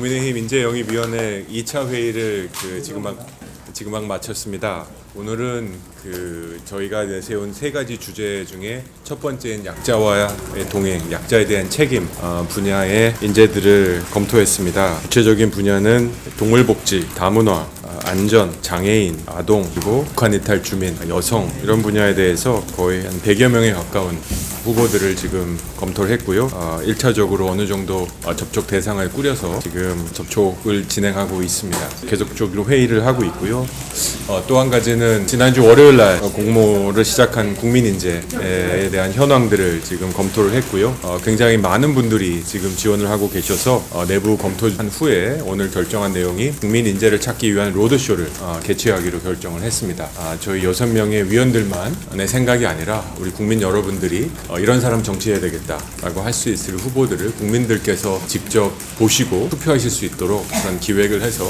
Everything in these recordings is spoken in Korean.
국민의힘 인재영입위원회 2차 회의를 그 지금 막 지금 막 마쳤습니다. 오늘은 그 저희가 내세운 세 가지 주제 중에 첫 번째는 약자와의 동행, 약자에 대한 책임 어, 분야의 인재들을 검토했습니다. 구체적인 분야는 동물복지, 다문화, 어, 안전, 장애인, 아동, 그리고 북한 이탈 주민, 여성 이런 분야에 대해서 거의 한 100여 명에 가까운 후보들을 지금 검토를 했고요. 어, 1차적으로 어느 정도 어, 접촉 대상을 꾸려서 지금 접촉을 진행하고 있습니다. 계속적으로 회의를 하고 있고요. 어, 또 한 가지는 지난주 월요일 날 어, 공모를 시작한 국민인재에 대한 현황들을 지금 검토를 했고요. 어, 굉장히 많은 분들이 지금 지원을 하하고 계셔서 어, 내부 검토한 후에 오늘 결정한 내용이 국민인재를 찾기 위한 로드쇼를 어, 개최하기로 결정을 했습니다. 아, 저희 여섯 명의 위원들만 내 생각이 아니라 우리 국민 여러분들이 어, 이런 사람 정치해야 되겠다라고 할 수 있을 후보들을 국민들께서 직접 보시고 투표하실 수 있도록 그런 기획을 해서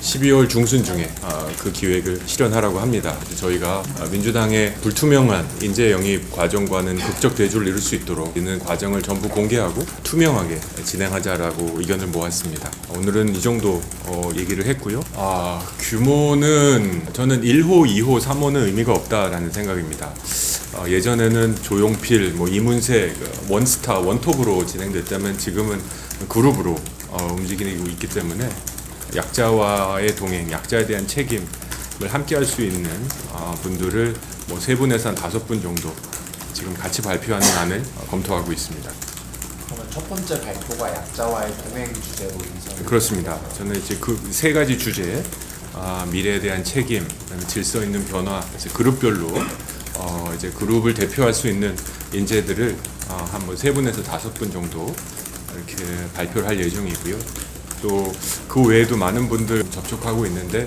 12월 중순 중에 아, 그 기획을 실현하라고 합니다. 저희가 아, 민주당의 불투명한 인재 영입 과정과는 극적 대조를 이룰 수 있도록 있는 과정을 전부 공개하고 투명하게 진행하자라고 의견을 모았습니다. 오늘은 이 정도 어, 얘기를 했고요. 아, 규모는 저는 1호, 2호, 3호는 의미가 없다라는 생각입니다. 어, 예전에는 조용필, 뭐 이문세, 그 원스타, 원톱으로 진행됐다면 지금은 그룹으로 어, 움직이고 있기 때문에 약자와의 동행, 약자에 대한 책임을 함께 할 수 있는 어, 분들을 뭐 세 분에서 한 다섯 분 정도 지금 같이 발표하는 안을 어, 검토하고 있습니다. 그러면 첫 번째 발표가 약자와의 동행 주제로 인정. 그렇습니다. 저는 이제 그 세 가지 주제, 아, 미래에 대한 책임, 그다음에 질서 있는 변화, 그래서 그룹별로 어, 이제 그룹을 대표할 수 있는 인재들을 어, 한뭐 세 분에서 다섯 분 정도 이렇게 발표를 할 예정이고요. 또 그 외에도 많은 분들 접촉하고 있는데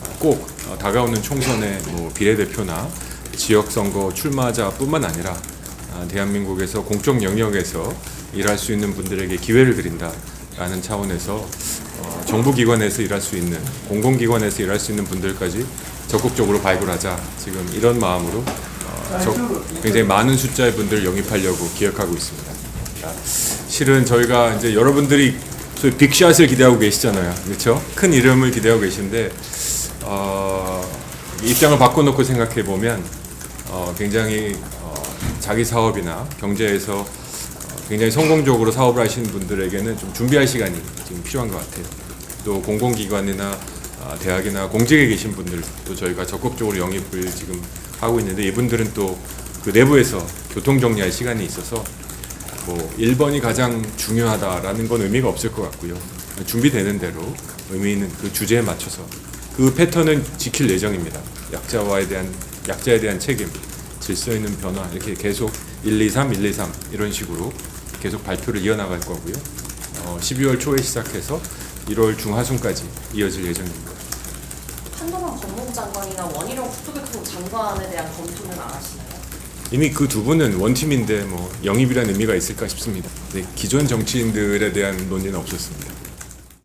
어, 꼭 어, 다가오는 총선에 뭐 비례대표나 지역선거 출마자뿐만 아니라 아, 대한민국에서 공적 영역에서 일할 수 있는 분들에게 기회를 드린다라는 차원에서 어, 정부기관에서 일할 수 있는 공공기관에서 일할 수 있는 분들까지 적극적으로 발굴하자 지금 이런 마음으로 어, 적- 굉장히 많은 숫자의 분들을 영입하려고 기획하고 있습니다. 자, 실은 저희가 이제 여러분들이 소위 빅샷을 기대하고 계시잖아요, 그렇죠? 큰 이름을 기대하고 계신데 어, 입장을 바꿔놓고 생각해 보면 어, 굉장히 어, 자기 사업이나 경제에서 어, 굉장히 성공적으로 사업을 하시는 분들에게는 좀 준비할 시간이 지금 필요한 것 같아요. 또 공공기관이나 아, 대학이나 공직에 계신 분들도 저희가 적극적으로 영입을 지금 하고 있는데 이분들은 또 그 내부에서 교통 정리할 시간이 있어서 뭐 1번이 가장 중요하다라는 건 의미가 없을 것 같고요. 준비되는 대로 의미 있는 그 주제에 맞춰서 그 패턴은 지킬 예정입니다. 약자와에 대한 약자에 대한 책임, 질서 있는 변화 이렇게 계속 1, 2, 3, 1, 2, 3 이런 식으로 계속 발표를 이어나갈 거고요. 어, 12월 초에 시작해서 1월 중하순까지 이어질 예정입니다. 한동안 법무부 장관이나 원희룡 국토교통부 장관에 대한 검토는 안 하시나요? 이미 그 두 분은 원팀인데 뭐 영입이라는 의미가 있을까 싶습니다. 네, 기존 정치인들에 대한 논의는 없었습니다.